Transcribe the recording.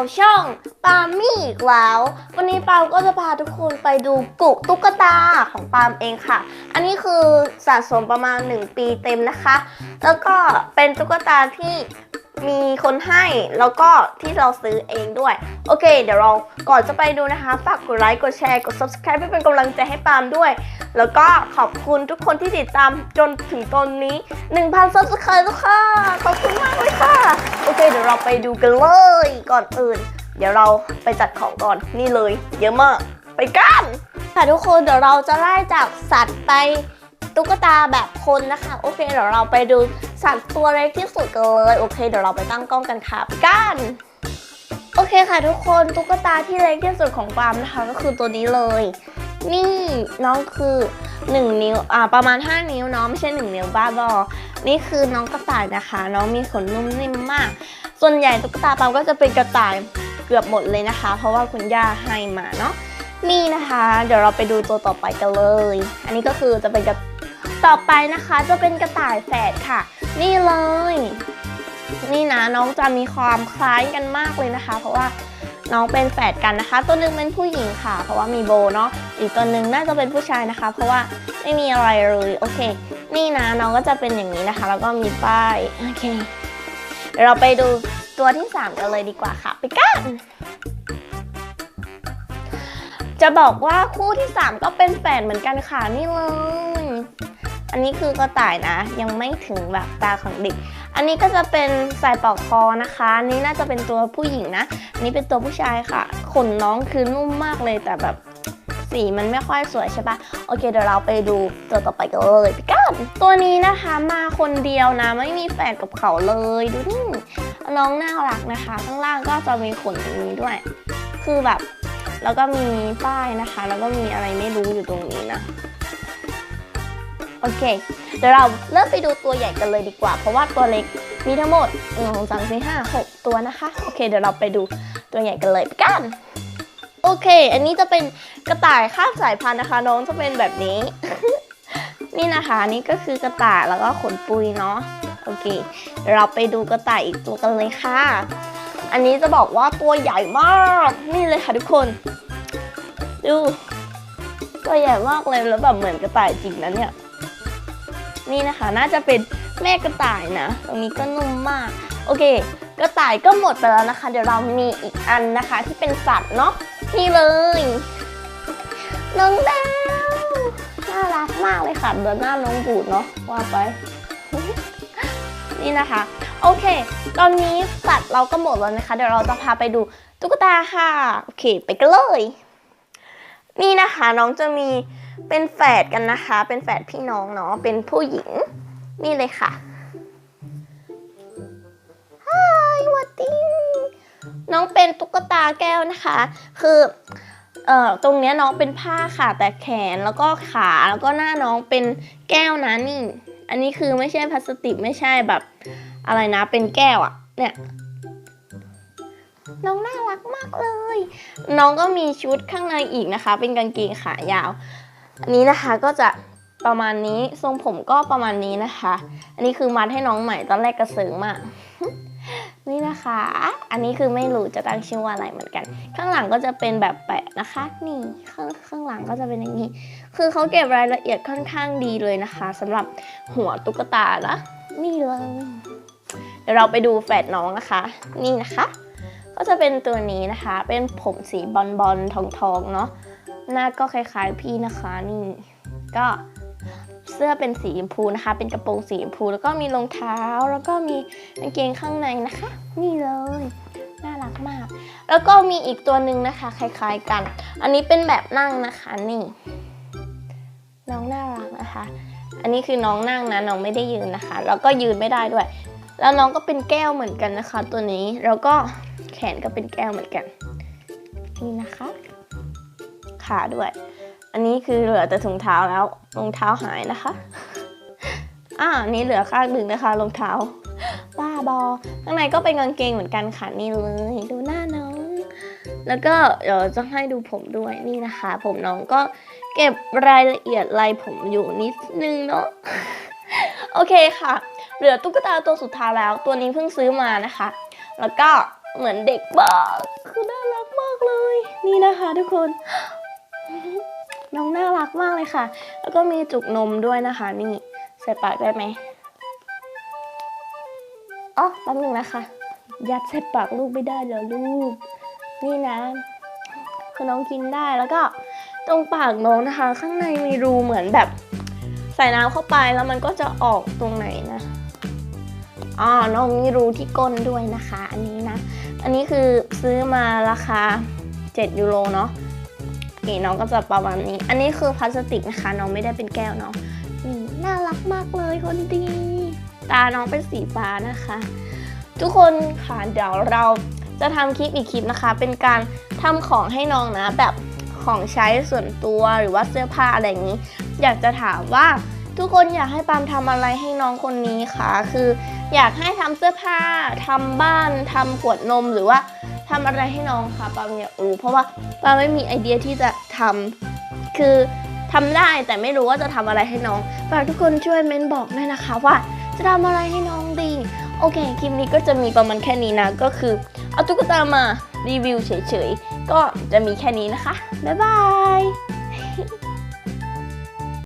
กับช่องปาล์มมี่อีกแล้ว วันนี้ปาล์มก็จะพาทุกคนไปดูกุกตุ๊กตาของปาล์มเองค่ะ อันนี้คือสะสมประมาณ 1 ปีเต็มนะคะ แล้วก็เป็นตุ๊กตาที่ มีคนให้แล้วก็ที่เราซื้อเองด้วย โอเค เดี๋ยวเราก่อนจะไปดูนะคะ ฝากกดไลค์กดแชร์กด subscribe เพื่อเป็นกำลังใจให้ปาล์มด้วย แล้วก็ขอบคุณทุกคนที่ติดตามจนถึงตอนนี้ 1,000 subscribe แล้วค่ะ ขอบคุณมากเลยค่ะ โอเค เดี๋ยวเราไปดูกันเลยก่อนอื่น เดี๋ยวเราไปจัดของก่อนนี่เลย เยอะมากไปกันค่ะทุกคนเดี๋ยวเราจะไล่จากสัตว์ไป ตุ๊กตาแบบคนนะคะ โอเคเดี๋ยวเราไปดูสัตว์ตัวเล็กที่สุดกันเลยโอเค เดี๋ยวเราไปตั้งกล้องกันค่ะไปกันโอเคค่ะทุกคนตุ๊กตาที่เล็กที่สุดของปามนะคะก็คือตัวนี้เลย นี่น้องคือ 1 นิ้วอ่าประมาณ 5 นิ้วเนาะไม่ใช่ 1 นิ้วบ้าบอ นี่คือน้องกระต่ายนะคะ น้องมีขนนุ่มนิ่มมาก ส่วนใหญ่ตุ๊กตาปามก็จะเป็นกระต่ายเกือบหมดเลยนะคะ เพราะว่าคุณย่าให้มาเนาะนี่นะคะ เดี๋ยวเราไปดูตัวต่อไปกันเลย อันนี้ก็คือจะเป็นกระ ต่อไปนะคะจะเป็นกระต่ายแฝดค่ะ นี่เลย นี่นะน้องจะมีความคล้ายกันมากเลยนะคะ เพราะว่าน้องเป็นแฝดกันนะคะ ตัวหนึงเป็นผู้หญิงค่ะ เพราะว่ามีโบเนาะอีกตัวหนึ่งน่าจะเป็นผู้ชายนะคะ เพราะว่าไม่มีอะไรเลยโอเค นี่นะน้องก็จะเป็นอย่างนี้นะคะ แล้วก็มีป้ายโอเคเดี๋ยวเราไปดูตัวที่ 3 กันเลยดีกว่าค่ะ ไปกันจะบอกว่าคู่ที่ 3 ก็เป็นแฝดเหมือนกันค่ะนี่เลย อันนี้คือกระต่ายนะ ยังไม่ถึงแบบตาของเด็ก อันนี้ก็จะเป็นสายปอกคอนะคะ อันนี้น่าจะเป็นตัวผู้หญิงนะ อันนี้เป็นตัวผู้ชายค่ะ ขนน้องคือนุ่มมากเลยแต่แบบสีมันไม่ค่อยสวยใช่ปะโอเคเดี๋ยวเราไปดูตัวต่อไปกันเลยพี่ก้านตัวนี้นะคะมาคนเดียวนะ ไม่มีแฝดกับเขาเลยดูนี่น้องน่ารักนะคะ ข้างล่างก็จะมีขนตรงนี้ด้วย คือแบบ แล้วก็มีป้ายนะคะ แล้วก็มีอะไรไม่รู้อยู่ตรงนี้นะ โอเค เดี๋ยวเราเริ่มไปดูตัวใหญ่กันเลยดีกว่า เพราะว่าตัวเล็กมีทั้งหมดหนึ่งสองสามสี่ห้าหกตัวนะคะ โอเค เดี๋ยวเราไปดูตัวใหญ่กันเลยไปกัน โอเค อันนี้จะเป็นกระต่ายข้ามสายพันธุ์นะคะ น้องจะเป็นแบบนี้ นี่นะคะนี่ก็คือกระต่ายแล้วก็ขนปุยเนาะ โอเค เดี๋ยวเราไปดูกระต่ายอีกตัวกันเลยค่ะ อันนี้จะบอกว่าตัวใหญ่มาก นี่เลยค่ะทุกคน ดูตัวใหญ่มากเลยแล้วแบบเหมือนกระต่ายจริงนะเนี่ย นี่นะคะ น่าจะเป็นแม่กระต่ายนะ ตรงนี้ก็นุ่มมาก โอเค กระต่ายก็หมดไปแล้วนะคะ เดี๋ยวเรามีอีกอันนะคะ ที่เป็นสัตว์เนาะนี่เลย น้องดาวน่ารักมากเลยค่ะเดินหน้าน้องบูดเนาะว่าไป นี่นะคะ โอเค ตอนนี้สัตว์เราก็หมดแล้วนะคะ เดี๋ยวเราจะพาไปดูตุ๊กตาค่ะ โอเค ไปกันเลย นี่นะคะน้องจะมี เป็นแฝดกันนะคะ เป็นแฝดพี่น้องเนาะ เป็นผู้หญิง นี่เลยค่ะฮายวัดดีน้องเป็นตุ๊กตาแก้วนะคะ คือเอ่อตรงเนี้ยน้องเป็นผ้าค่ะ แต่แขนแล้วก็ขาแล้วก็หน้าน้องเป็นแก้วนะนี่ อันนี้คือไม่ใช่พลาสติกไม่ใช่แบบ อะไรนะ เป็นแก้วอะเนี่ยน้องน่ารักมากเลย น้องก็มีชุดข้างในอีกนะคะ เป็นกางเกงขายาว อันนี้นะคะก็จะประมาณนี้ทรงผมก็ประมาณนี้นะคะ อันนี้คือมัดให้น้องใหม่ตอนแรกกระเซิงมากนี่นะคะ อันนี้คือไม่รู้จะตั้งชื่อว่าอะไรเหมือนกัน ข้างหลังก็จะเป็นแบบแปะนะคะ นี่ข้างข้างหลังก็จะเป็นอย่างนี้ คือเขาเก็บรายละเอียดค่อนข้างดีเลยนะคะสำหรับหัวตุ๊กตานะนี่เลยเดี๋ยวเราไปดูแฝดน้องนะคะ นี่นะคะ ก็จะเป็นตัวนี้นะคะ เป็นผมสีบอลบอลทองทองๆเนาะ หน้าก็คล้ายๆพี่นะคะนี่ ก็เสื้อเป็นสีชมพูนะคะ เป็นกระโปรงสีชมพูแล้วก็มีรองเท้าแล้วก็มีกางเกงข้างในนะคะ นี่เลยน่ารักมาก แล้วก็มีอีกตัวหนึ่งนะคะ คล้ายๆกัน อันนี้เป็นแบบนั่งนะคะนี่ น้องน่ารักนะคะ อันนี้คือน้องนั่งนะน้องไม่ได้ยืนนะคะ แล้วก็ยืนไม่ได้ด้วย แล้วน้องก็เป็นแก้วเหมือนกันนะคะ ตัวนี้แล้วก็แขนก็เป็นแก้วเหมือนกันนี่นะคะ ขาด้วย อันนี้คือเหลือแต่ถุงเท้าแล้วรองเท้าหายนะคะ อ่านนี้เหลือข้างหนึ่งนะคะรองเท้าบ้าบอ ข้างในก็เป็นกางเกงเหมือนกันค่ะนี่เลยดูหน้าน้อง แล้วก็เดี๋ยวจะให้ดูผมด้วยนี่นะคะ ผมน้องก็เก็บรายละเอียดลายผมอยู่นิดนึงเนาะโอเคค่ะ เหลือตุ๊กตาตัวสุดท้ายแล้ว ตัวนี้เพิ่งซื้อมานะคะ แล้วก็เหมือนเด็กบ้าคือน่ารักมากเลย นี่นะคะทุกคน น้องน่ารักมากเลยค่ะ แล้วก็มีจุกนมด้วยนะคะ นี่ใส่ปากได้ไหมอ๋อแป๊บนึงนะคะ ยัดใส่ปากลูกไม่ได้เหรอลูก นี่นะ คือน้องกินได้แล้วก็ตรงปากน้องนะคะ ข้างในมีรูเหมือนแบบ ใส่น้ำเข้าไปแล้วมันก็จะออกตรงไหนนะอ๋อน้องมีรูที่ก้นด้วยนะคะ อันนี้นะ อันนี้คือซื้อมาราคา 7 ยูโรเนาะ นี่น้องก็จะประมาณนี้ อันนี้คือพลาสติกนะคะ น้องไม่ได้เป็นแก้วเนาะนี่น่ารักมากเลยคนดี ตาน้องเป็นสีฟ้านะคะ ทุกคนค่ะเดี๋ยวเราจะทำคลิปอีกคลิปนะคะ เป็นการทำของให้น้องนะ แบบของใช้ส่วนตัวหรือว่าเสื้อผ้าอะไรอย่างนี้ อยากจะถามว่าทุกคนอยากให้ปามทำอะไรให้น้องคนนี้คะคืออยากให้ทำเสื้อผ้าทำบ้านทำขวดนมหรือว่า ทำอะไรให้น้องคะปาล์มอยากรู้เพราะว่าปาไม่มีไอเดียที่จะทำคือทำได้แต่ไม่รู้ว่าจะทำอะไรให้น้องฝากทุกคนช่วยเม้นบอกด้วยนะคะว่า จะทำอะไรให้น้องดี โอเคคลิปนี้ก็จะมีประมาณแค่นี้นะ ก็คือเอาตุ๊กตามารีวิวเฉยๆ ก็จะมีแค่นี้นะคะ บ๊ายบาย